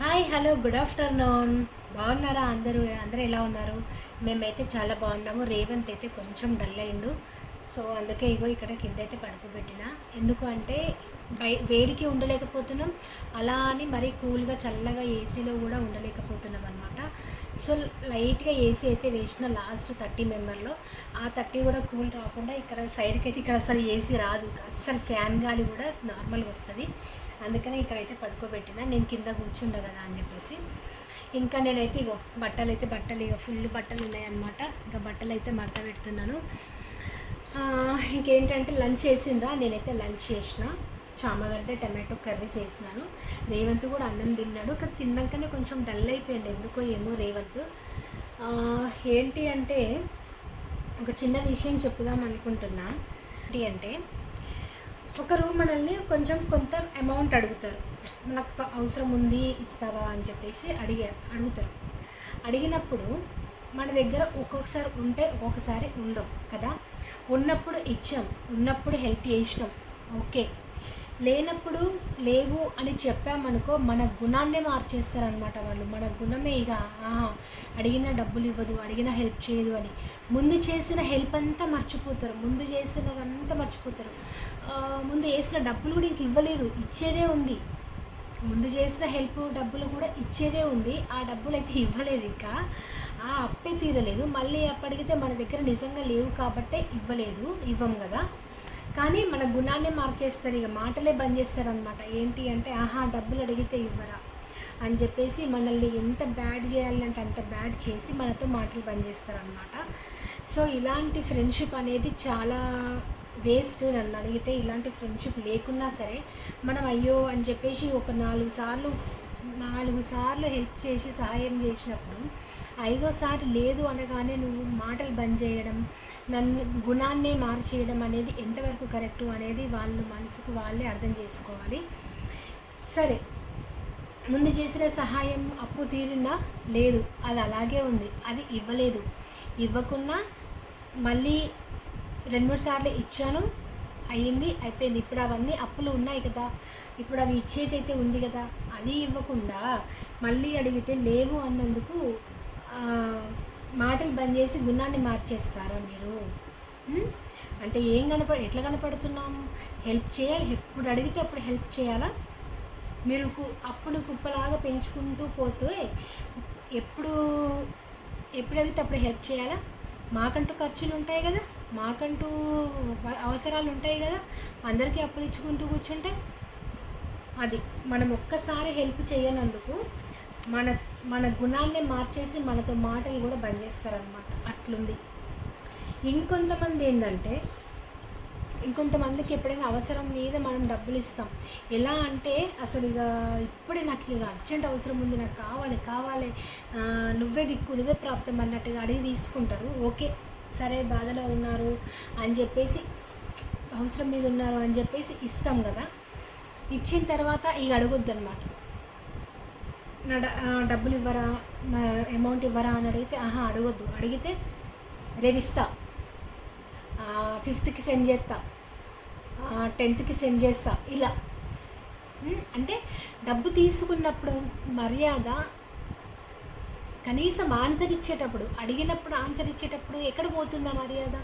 Hi hello good afternoon బాగున్నారా అందరూ? అందరూ ఎలా ఉన్నారు? మేమైతే చాలా బాగున్నాము. రేవంత్ అయితే కొంచెం డల్ అయిండు. సో అందుకే ఇగో ఇక్కడ కింద అయితే పడుకోబెట్టిన. ఎందుకు అంటే వేడికి ఉండలేకపోతున్నాం. అలా అని మరీ కూల్గా చల్లగా ఏసీలో కూడా ఉండలేకపోతున్నాం అనమాట సో లైట్గా ఏసీ అయితే వేసిన లాస్ట్ థర్టీ మెంబర్లో. ఆ థర్టీ కూడా కూల్ రాకుండా ఇక్కడ సైడ్కి అయితే ఇక్కడ అసలు ఏసీ రాదు. అస్సలు ఫ్యాన్ గాలి కూడా నార్మల్గా వస్తుంది. అందుకనే ఇక్కడైతే పడుకోబెట్టిన. నేను కింద కూర్చుండ కదా అని చెప్పేసి. ఇంకా నేనైతే ఇగో బట్టలు అయితే బట్టలు ఇక ఫుల్ బట్టలు ఉన్నాయన్నమాట. ఇంకా బట్టలు అయితే మడత పెడుతున్నాను. ఇంకేంటంటే లంచ్ చేసిండ్రా? నేనైతే లంచ్ చేసిన. చామగడ్డ టమాటో కర్రీ చేసినాను. రేవంత్ కూడా అన్నం తిన్నాడు. కానీ తిన్నాకనే కొంచెం డల్ అయిపోయింది. ఎందుకో ఏమో రేవంత్. ఏంటి అంటే ఒక చిన్న విషయం చెప్పుదాం అనుకుంటున్నా. ఏంటి అంటే ఒకరు మనల్ని కొంచెం కొంత అమౌంట్ అడుగుతారు. మనకు అవసరం ఉంది ఇస్తావా? అని చెప్పేసి అడిగే అడుగుతారు. అడిగినప్పుడు మన దగ్గర ఒక్కొక్కసారి ఉంటే ఒక్కొక్కసారి ఉండవు కదా. ఉన్నప్పుడు ఇచ్చాం ఉన్నప్పుడు హెల్ప్ చేసినాం. ఓకే. లేనప్పుడు లేవు అని చెప్పామనుకో మన గుణాన్నే మార్చేస్తారనమాట వాళ్ళు. మన గుణమే ఇక అడిగిన డబ్బులు ఇవ్వదు అడిగిన హెల్ప్ చేయదు అని. ముందు చేసిన హెల్ప్ అంతా మర్చిపోతారు. ముందు చేసినదంతా మర్చిపోతారు. ముందు వేసిన డబ్బులు కూడా ఇంక ఇవ్వలేదు. ఇచ్చేదే ఉంది. ముందు చేసిన హెల్ప్ డబ్బులు కూడా ఇచ్చేదే ఉంది. ఆ డబ్బులు అయితే ఇవ్వలేదు ఇంకా. ఆ అప్పే తీరలేదు. మళ్ళీ అప్పడిగితే మన దగ్గర నిజంగా లేవు కాబట్టే ఇవ్వలేదు. ఇవ్వం కదా. కానీ మన గుణాన్ని మార్చేస్తారు ఇక మాటలే బంద్ చేస్తారనమాట ఏంటి అంటే ఆహా డబ్బులు అడిగితే ఇవ్వరా? అని చెప్పేసి మనల్ని ఎంత బ్యాడ్ చేయాలంటే అంత బ్యాడ్ చేసి మనతో మాటలు బంద్ చేస్తారనమాట సో ఇలాంటి ఫ్రెండ్షిప్ అనేది చాలా వేస్ట్ నన్ను అడిగితే ఇలాంటి ఫ్రెండ్షిప్ లేకున్నా సరే మనం అయ్యో అని చెప్పేసి ఒక నాలుగు సార్లు నాలుగు సార్లు హెల్ప్ చేసి సహాయం చేసినప్పుడు ఐదోసారి లేదు అనగానే నువ్వు మాటలు బంద్ చేయడం నన్ను గుణాన్నే మార్చేయడం అనేది ఎంతవరకు కరెక్టు అనేది వాళ్ళు మనసుకు వాళ్ళే అర్థం చేసుకోవాలి. సరే ముందు చేసిన సహాయం అప్పు తీరిందా? లేదు అది అలాగే ఉంది. అది ఇవ్వలేదు. ఇవ్వకున్నా మళ్ళీ రెండు మూడు సార్లు ఇచ్చాను అయ్యింది అయిపోయింది. ఇప్పుడు అవన్నీ అప్పులు ఉన్నాయి కదా. ఇప్పుడు అవి ఇచ్చేదైతే ఉంది కదా. అది ఇవ్వకుండా మళ్ళీ అడిగితే లేవు అన్నందుకు మాటలు బంద్ చేసి గుణాన్ని మార్చేస్తారా మీరు? అంటే ఏం కనపడ ఎట్లా కనపడుతున్నాం? హెల్ప్ చేయాలి? ఎప్పుడు అడిగితే అప్పుడు హెల్ప్ చేయాలా? మీరు కు- అప్పుడు కుప్పలాగా పెంచుకుంటూ పోతే ఎప్పుడు ఎప్పుడు అడిగితే అప్పుడు హెల్ప్ చేయాలా? మాకంటూ ఖర్చులు ఉంటాయి కదా? మాకంటూ అవసరాలు ఉంటాయి కదా? అందరికీ అప్పులు ఇచ్చుకుంటూ కూర్చుంటే అది మనం ఒక్కసారి హెల్ప్ చేయనందుకు మన మన గుణాన్ని మార్చేసి మనతో మాటలు కూడా బంద్ చేస్తారనమాట అట్లుంది. ఇంకొంతమంది ఏంటంటే ఇంకొంతమందికి ఎప్పుడైనా అవసరం మీద మనం డబ్బులు ఇస్తాం ఎలా అంటే అసలు ఇక ఇప్పుడే నాకు ఇక అర్జెంట్ అవసరం ఉంది నాకు కావాలి కావాలి నువ్వే దిక్కు నువ్వే ప్రాప్తం అన్నట్టుగా అడిగి తీసుకుంటారు. ఓకే సరే బాధలో ఉన్నారు అని చెప్పేసి అవసరం మీద ఉన్నారు అని చెప్పేసి ఇస్తాం కదా. ఇచ్చిన తర్వాత ఇక అడగొద్దు అనమాట నా డ- డబ్బులు ఇవ్వరా అమౌంట్ ఇవ్వరా అని అడిగితే ఆహా అడగొద్దు. అడిగితే రేపిస్తా ఫిఫ్త్కి సెండ్ చేస్తా. టెన్త్కి సెండ్ చేస్తా. ఇలా. అంటే డబ్బు తీసుకున్నప్పుడు మర్యాద కనీసం ఆన్సర్ ఇచ్చేటప్పుడు అడిగినప్పుడు ఆన్సర్ ఇచ్చేటప్పుడు ఎక్కడ పోతుందా మర్యాద?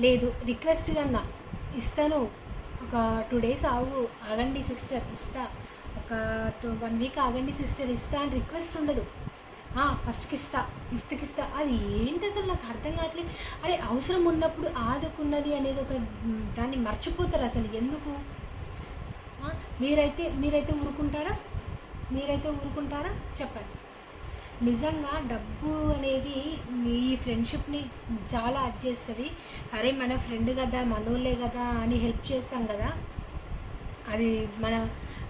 లేదు రిక్వెస్ట్ కన్నా ఇస్తాను. ఒక టూ డేస్ ఆగు. ఆగండి సిస్టర్ ఇస్తా. ఒక టూ వన్ వీక్ ఆగండి సిస్టర్ ఇస్తా అని రిక్వెస్ట్ ఉండదు. ఫస్ట్కి ఇస్తా. ఫిఫ్త్కి ఇస్తా. అది ఏంటి అసలు? నాకు అర్థం కావట్లేదు. అరే అవసరం ఉన్నప్పుడు ఆదుకున్నది అనేది ఒక దాన్ని మర్చిపోతారు అసలు. ఎందుకు? మీరైతే మీరైతే ఊరుకుంటారా? మీరైతే ఊరుకుంటారా? చెప్పండి. నిజంగా డబ్బు అనేది ఈ ఫ్రెండ్షిప్ని చాలా అది చేస్తుంది. అరే మన ఫ్రెండ్ కదా మనోళ్ళే కదా అని హెల్ప్ చేస్తాం కదా. అది మన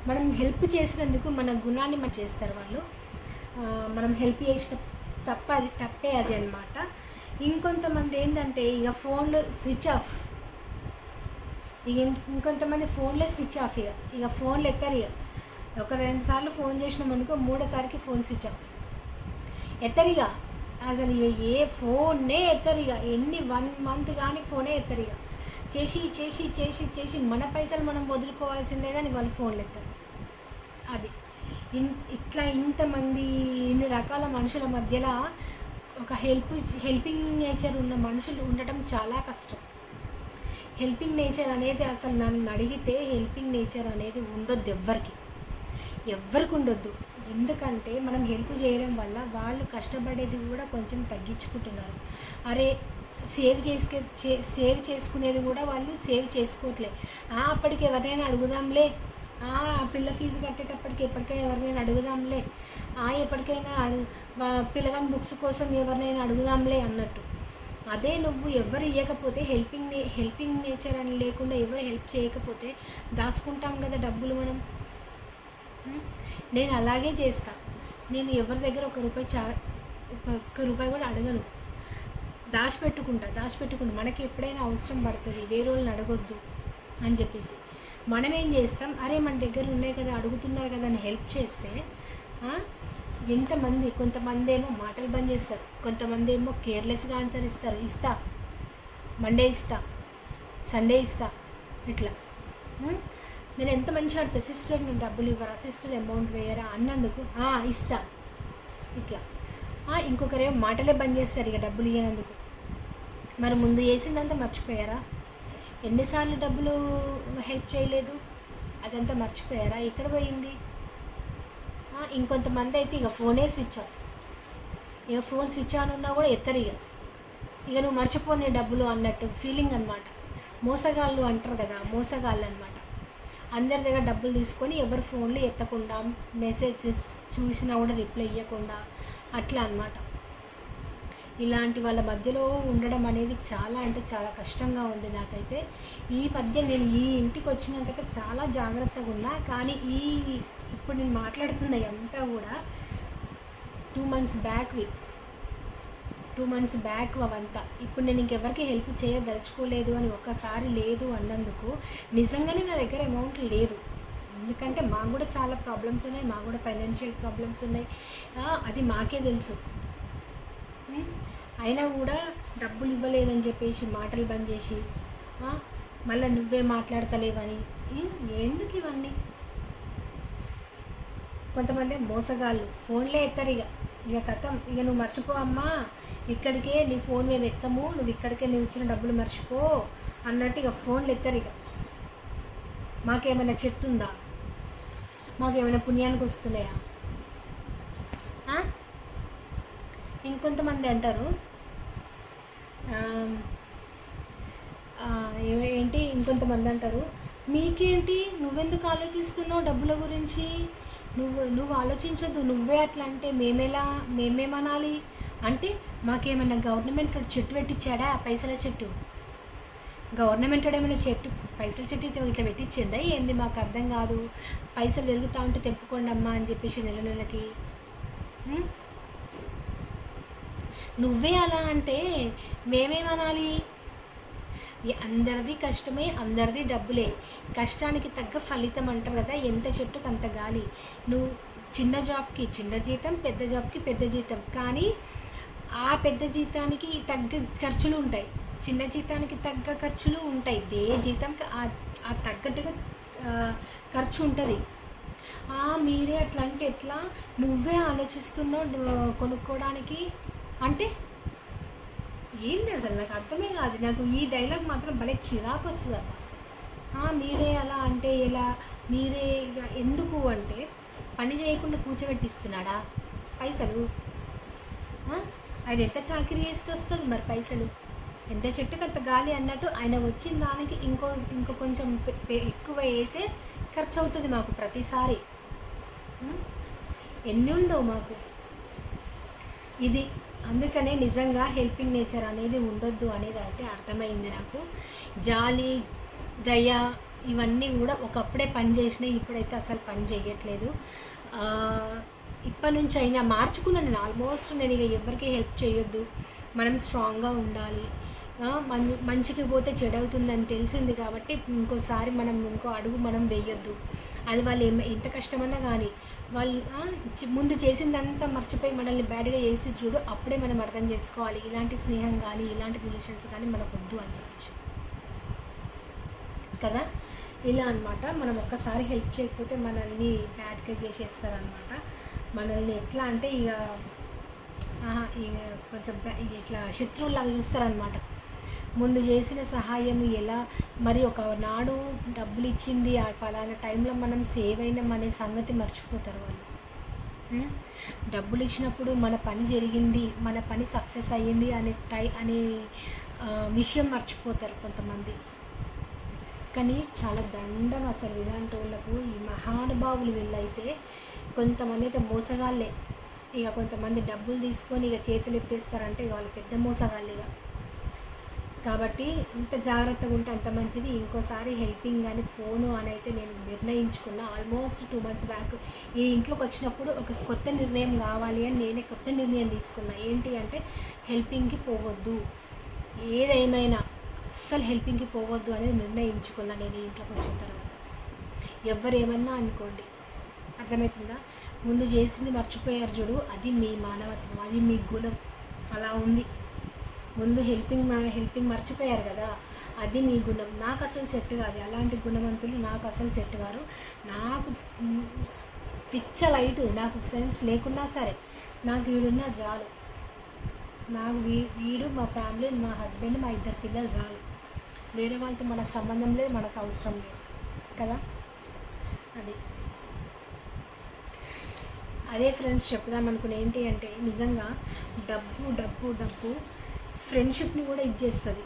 మనం హెల్ప్ చేసినందుకు మన గుణాన్ని మనం చేస్తారు వాళ్ళు. మనం హెల్ప్ చేసిన తప్ప అది తప్పే అది అనమాట ఇంకొంతమంది ఏంటంటే ఇక ఫోన్లు స్విచ్ ఆఫ్. ఇక ఇంకొంతమంది ఫోన్లే స్విచ్ ఆఫ్ ఇక. ఇక ఫోన్లు ఎత్తారు ఇక. ఒక రెండు సార్లు ఫోన్ చేసినాం అనుకో మూడోసారికి ఫోన్ స్విచ్ ఆఫ్. ఎత్తరిగా. అసలు ఏ- ఫోనే ఎత్తరిగా. ఎన్ని వన్ మంత్ కానీ ఫోనే ఎత్తరిగా. చేసి చేసి చేసి చేసి మన పైసలు మనం వదులుకోవాల్సిందే కానీ వాళ్ళు ఫోన్లు ఎత్తారు. అది. ఇన్ ఇట్లా ఇంతమంది ఇన్ని రకాల మనుషుల మధ్యలో ఒక హెల్ప్ హెల్పింగ్ నేచర్ ఉన్న మనుషులు ఉండటం చాలా కష్టం. హెల్పింగ్ నేచర్ అనేది అసలు నన్ను అడిగితే హెల్పింగ్ నేచర్ అనేది ఉండొద్దు ఎవ్వరికి. ఎవ్వరికి ఉండొద్దు. ఎందుకంటే మనం హెల్ప్ చేయడం వల్ల వాళ్ళు కష్టపడేది కూడా కొంచెం తగ్గించుకుంటున్నారు. అరే సేవ్ చేసుకే చే- సేవ్ చేసుకునేది కూడా వాళ్ళు సేవ్ చేసుకోవట్లే ఆ, అప్పటికి ఎవరినైనా అడుగుదాంలే. ఆ, పిల్ల ఫీజు కట్టేటప్పటికి ఎప్పటికైనా ఎవరినైనా అడుగుదాంలే. ఆ, ఎప్పటికైనా అడుగు పిల్లల పిల్లగాని బుక్స్ కోసం ఎవరినైనా అడుగుదాంలే అన్నట్టు. అదే నువ్వు ఎవరు ఇవ్వకపోతే హెల్పింగ్ నే హెల్పింగ్ నేచర్ అని లేకుండా ఎవరు హెల్ప్ చేయకపోతే దాచుకుంటాం కదా డబ్బులు మనం. నేను అలాగే చేస్తా. నేను ఎవరి దగ్గర ఒక రూపాయి చా ఒక్క రూపాయి కూడా అడగను. దాచిపెట్టుకుంటా దాచిపెట్టుకుంటా. మనకి ఎప్పుడైనా అవసరం పడుతుంది వేరే వాళ్ళని అడగొద్దు అని చెప్పేసి. మనం ఏం చేస్తాం? అరే మన దగ్గర ఉన్నాయి కదా అడుగుతున్నారు కదా అని హెల్ప్ చేస్తే ఎంతమంది కొంతమంది ఏమో మాటలు బంద్ చేస్తారు. కొంతమంది ఏమో కేర్లెస్గా ఆన్సర్ ఇస్తారు. ఇస్తా. మండే ఇస్తా. సండే ఇస్తా. ఇట్లా. నేను ఎంత మంచిగా ఆడితే సిస్టర్ నేను డబ్బులు ఇవ్వరా సిస్టర్ అమౌంట్ వేయరా అన్నందుకు ఇస్తా. ఇట్లా. ఇంకొకరేమో మాటలే బంద్ చేస్తారు ఇక డబ్బులు ఇవ్వనందుకు మరి ముందు చేసిందంతా మర్చిపోయారా? ఎన్నిసార్లు డబ్బులు హెల్ప్ చేయలేదు? అదంతా మర్చిపోయారా? ఎక్కడ పోయింది? ఇంకొంతమంది అయితే ఇక ఫోనే స్విచ్ ఆఫ్ ఇక ఫోన్ స్విచ్ ఆన్ ఉన్నా కూడా ఎత్తరు ఇక. ఇక నువ్వు మర్చిపోని డబ్బులు అన్నట్టు ఫీలింగ్ అనమాట మోసగాళ్ళు అంటారు కదా మోసగాళ్ళు అనమాట అందరి దగ్గర డబ్బులు తీసుకొని ఎవరు ఫోన్లు ఎత్తకుండా మెసేజెస్ చూసినా కూడా రిప్లై ఇవ్వకుండా అట్లా అన్నమాట. ఇలాంటి వాళ్ళ మధ్యలో ఉండడం అనేది చాలా అంటే చాలా కష్టంగా ఉంది నాకైతే. ఈ మధ్య నేను ఈ ఇంటికి వచ్చినాకైతే చాలా జాగ్రత్తగా ఉన్నా. కానీ ఈ ఇప్పుడు నేను మాట్లాడుతున్న అంతా కూడా టూ మంత్స్ బ్యాక్వి టూ మంత్స్ బ్యాక్ అవంతా. ఇప్పుడు నేను ఇంకెవరికి హెల్ప్ చేయదలుచుకోలేదు అని ఒక్కసారి లేదు అన్నందుకు నిజంగానే నా దగ్గర అమౌంట్ లేదు. ఎందుకంటే మాకు కూడా చాలా ప్రాబ్లమ్స్ ఉన్నాయి మాకు కూడా ఫైనాన్షియల్ ప్రాబ్లమ్స్ ఉన్నాయి. అది మాకే తెలుసు. అయినా కూడా డబ్బులు ఇవ్వలేదని చెప్పేసి మాటలు బంద్ చేసి మళ్ళీ నువ్వే మాట్లాడతలేవని. ఎందుకు ఇవన్నీ? కొంతమంది మోసగాళ్ళు. ఫోన్లే ఎత్తారు ఇక ఇక కథం. ఇక నువ్వు మర్చిపో అమ్మా. ఇక్కడికే నీ ఫోన్ మేము ఎత్తము నువ్వు ఇక్కడికే నువ్వు ఇచ్చిన డబ్బులు మర్చిపో అన్నట్టు ఇక ఫోన్లు ఎత్తారు ఇక. మాకేమైనా చెట్టు ఉందా? మాకేమైనా పుణ్యానికి వస్తున్నాయా? ఇంకొంతమంది అంటారు. ఏంటి? ఇంకొంతమంది అంటారు. మీకేంటి? నువ్వెందుకు ఆలోచిస్తున్నావు డబ్బుల గురించి? నువ్వు నువ్వు ఆలోచించొద్దు. నువ్వే అట్లా అంటే మేమేలా మేమేమనాలి? అంటే మాకేమైనా గవర్నమెంట్ చెట్టు పెట్టించాడా పైసల చెట్టు. గవర్నమెంట్ ఏమైనా చెట్టు పైసల చెట్టు ఇట్లా పెట్టించిందా ఏంది మాకు అర్థం కాదు. పైసలు పెరుగుతా ఉంటే తెప్పుకోండి అమ్మా అని చెప్పేసి నెల నెలకి. నువ్వే అలా అంటే మేమేమనాలి? అందరిది కష్టమే అందరిది డబ్బులే. కష్టానికి తగ్గ ఫలితం అంటారు కదా ఎంత చెట్టుకు అంత గాలి. నువ్వు చిన్న జాబ్కి చిన్న జీతం పెద్ద జాబ్కి పెద్ద జీతం. కానీ ఆ పెద్ద జీతానికి తగ్గ ఖర్చులు ఉంటాయి. చిన్న జీతానికి తగ్గ ఖర్చులు ఉంటాయి. ఏ జీతంకి ఆ- తగ్గట్టుగా ఖర్చు ఉంటుంది. మీరే అట్లా అంటే ఎట్లా నువ్వే ఆలోచిస్తున్నావు కొనుక్కోవడానికి అంటే ఏంటి అసలు నాకు అర్థమే కాదు. నాకు ఈ డైలాగ్ మాత్రం భలే చిరాకు వస్తుంది. అబ్బా మీరే అలా అంటే ఎలా? మీరే ఇక ఎందుకు అంటే పని చేయకుండా కూర్చోబెట్టిస్తున్నాడా? పైసలు? ఆయన ఎంత చాకరీ చేస్తే వస్తుంది మరి పైసలు? ఎంత చెట్టుకు అంత గాలి అన్నట్టు ఆయన వచ్చిన దానికి ఇంకో ఇంకో కొంచెం ఎక్కువ వేసే ఖర్చు అవుతుంది మాకు ప్రతిసారి. ఎన్ని ఉండవు మాకు. ఇది అందుకనే నిజంగా హెల్పింగ్ నేచర్ అనేది ఉండొద్దు అనేది అయితే అర్థమైంది నాకు. జాలి దయ ఇవన్నీ కూడా ఒకప్పుడే పని చేసినాయి ఇప్పుడైతే అసలు పని చేయట్లేదు ఇప్పటి నుంచి అయినా మార్చుకున్నాను నేను ఆల్మోస్ట్ నేను ఇక ఎవరికి హెల్ప్ చేయొద్దు. మనం స్ట్రాంగ్గా ఉండాలి. మన్ మంచికి పోతే చెడవుతుందని తెలిసింది కాబట్టి ఇంకోసారి మనం ఇంకో అడుగు మనం వేయొద్దు. అది వాళ్ళు ఏమ ఎంత కష్టమన్నా కానీ వాళ్ళు ముందు చేసిందంతా మర్చిపోయి మనల్ని బ్యాడ్గా చేసి చూడు అప్పుడే మనం అర్థం చేసుకోవాలి. ఇలాంటి స్నేహం కానీ ఇలాంటి రిలేషన్స్ కానీ మనకు వద్దు అని చెప్పచ్చు కదా? ఇలా అన్నమాట. మనం ఒక్కసారి హెల్ప్ చేయకపోతే మనల్ని యాడ్కే చేసేస్తారనమాట మనల్ని ఎట్లా అంటే ఇక ఆహా, ఇక కొంచెం ఇట్లా శత్రువులాగా చూస్తారనమాట ముందు చేసిన సహాయం ఎలా మరి ఒక నాడు డబ్బులు ఇచ్చింది ఆ పలానా టైంలో మనం సేవ్ అయినాం అనే సంగతి మర్చిపోతారు వాళ్ళు. డబ్బులు ఇచ్చినప్పుడు మన పని జరిగింది మన పని సక్సెస్ అయ్యింది అనే టై అనే విషయం మర్చిపోతారు కొంతమంది. కానీ చాలా దండం అసలు ఇలాంటి వాళ్ళకు ఈ మహానుభావులు వీళ్ళైతే కొంతమంది అయితే మోసగాళ్ళే. ఇక కొంతమంది డబ్బులు తీసుకొని ఇక చేతులు ఎత్తేస్తారంటే ఇక వాళ్ళు పెద్ద మోసగాళ్ళు ఇక. కాబట్టి ఇంత జాగ్రత్తగా ఉంటే అంత మంచిది. ఇంకోసారి హెల్పింగ్ కానీ పోను అని అయితే నేను నిర్ణయించుకున్నా. ఆల్మోస్ట్ టూ మంత్స్ బ్యాక్ ఈ ఇంట్లోకి వచ్చినప్పుడు ఒక కొత్త నిర్ణయం కావాలి అని నేనే కొత్త నిర్ణయం తీసుకున్నా. ఏంటి అంటే హెల్పింగ్కి పోవద్దు. ఏదేమైనా అస్సలు హెల్పింగ్కి పోవద్దు అనేది నిర్ణయించుకున్నా నేను ఇంట్లోకి వచ్చిన తర్వాత. ఎవరు ఏమన్నా అనుకోండి. అర్థమవుతుందా? ముందు చేసింది మర్చిపోయారు చూడు అది మీ మానవత్వం అది మీ గుణం. అలా ఉంది. ముందు హెల్పింగ్ మా- హెల్పింగ్ మర్చిపోయారు కదా అది మీ గుణం. నాకు అసలు సెట్ కాదు. అలాంటి గుణవంతులు నాకు అసలు సెట్ కారు. నాకు పిచ్చ లైట్ నాకు ఫ్రెండ్స్ లేకున్నా సరే నాకు వీడున్న చాలు. నాకు వీ వీడు మా ఫ్యామిలీ మా హస్బెండ్ మా ఇద్దరు పిల్లలు చాలు. వేరే వాళ్ళతో మనకు సంబంధం లేదు మనకు అవసరం లేదు. కదా? అది. అదే ఫ్రెండ్స్ చెప్దాం అనుకుని ఏంటి అంటే నిజంగా డబ్బు డబ్బు డబ్బు ఫ్రెండ్షిప్ని కూడా ఇచ్చేస్తుంది.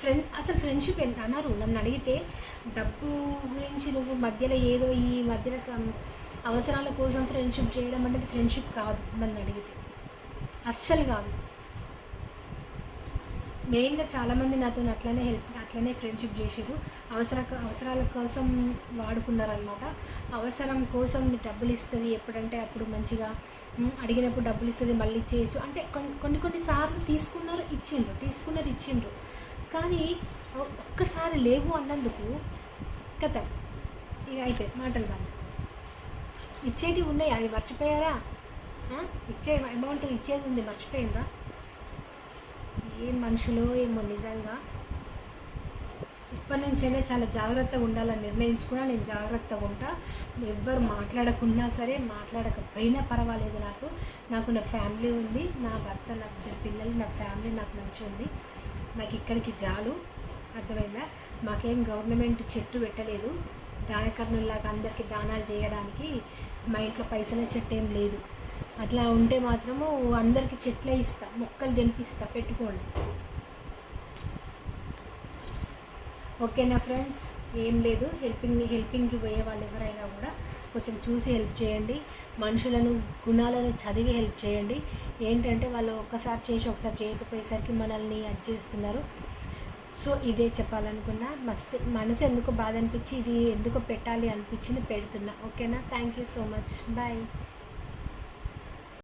ఫ్రెండ్ అసలు ఫ్రెండ్షిప్ ఎంత అన్నారు? నన్ను అడిగితే డబ్బు గురించి నువ్వు మధ్యలో ఏదో ఈ మధ్యలో అవసరాల కోసం ఫ్రెండ్షిప్ చేయడం అనేది ఫ్రెండ్షిప్ కాదు నన్ను అడిగితే. అస్సలు కాదు. మెయిన్గా చాలామంది నాతో అట్లనే హెల్ప్ అట్లనే ఫ్రెండ్షిప్ చేసారు అవసర అవసరాల కోసం వాడుకున్నారనమాట. అవసరం కోసం డబ్బులు ఇస్తుంది ఎప్పుడంటే అప్పుడు మంచిగా అడిగినప్పుడు డబ్బులు ఇస్తుంది మళ్ళీ ఇచ్చేయచ్చు అంటే కొన్ని కొన్ని సార్లు తీసుకున్నారు ఇచ్చిండ్రు తీసుకున్నారు ఇచ్చిండ్రు. కానీ ఒక్కసారి లేవు అన్నందుకు కథ. ఇక అయితే మాటలు కాదు. ఇచ్చేటివి ఉన్నాయి అవి మర్చిపోయారా? ఇచ్చే అమౌంట్ ఇచ్చేది ఉంది మర్చిపోయిందా? ఏం మనుషులు ఏమో నిజంగా. ఇప్పటి నుంచైనా చాలా జాగ్రత్తగా ఉండాలని నిర్ణయించుకున్నా నేను జాగ్రత్తగా ఉంటా. ఎవ్వరు మాట్లాడకున్నా సరే మాట్లాడకపోయినా పర్వాలేదు నాకు. నాకు నా ఫ్యామిలీ ఉంది నా భర్త నా ఇద్దరు పిల్లలు నా ఫ్యామిలీ నాకు మంచి ఉంది. నాకు ఇక్కడికి చాలు. అర్థమైందా? మాకేం గవర్నమెంట్ చెట్టు పెట్టలేదు. దానకర్ణుల్లాగా అందరికీ దానాలు చేయడానికి మా ఇంట్లో పైసల చెట్టు ఏం లేదు. అట్లా ఉంటే మాత్రము అందరికీ చెట్లే ఇస్తా మొక్కలు తెంపిస్తా పెట్టుకోండి. ఓకేనా ఫ్రెండ్స్? ఏం లేదు. హెల్పింగ్ హెల్పింగ్కి పోయే వాళ్ళు ఎవరైనా కూడా కొంచెం చూసి హెల్ప్ చేయండి. మనుషులను గుణాలను చదివి హెల్ప్ చేయండి. ఏంటంటే వాళ్ళు ఒక్కసారి చేసి ఒకసారి చేయకపోయేసరికి మనల్ని అది చేస్తున్నారు. సో ఇదే చెప్పాలనుకున్నా మస్తు మనసు ఎందుకు బాధ అనిపించి ఇది ఎందుకు పెట్టాలి అనిపించింది పెడుతున్నా. ఓకేనా? Thank you so much. Bye.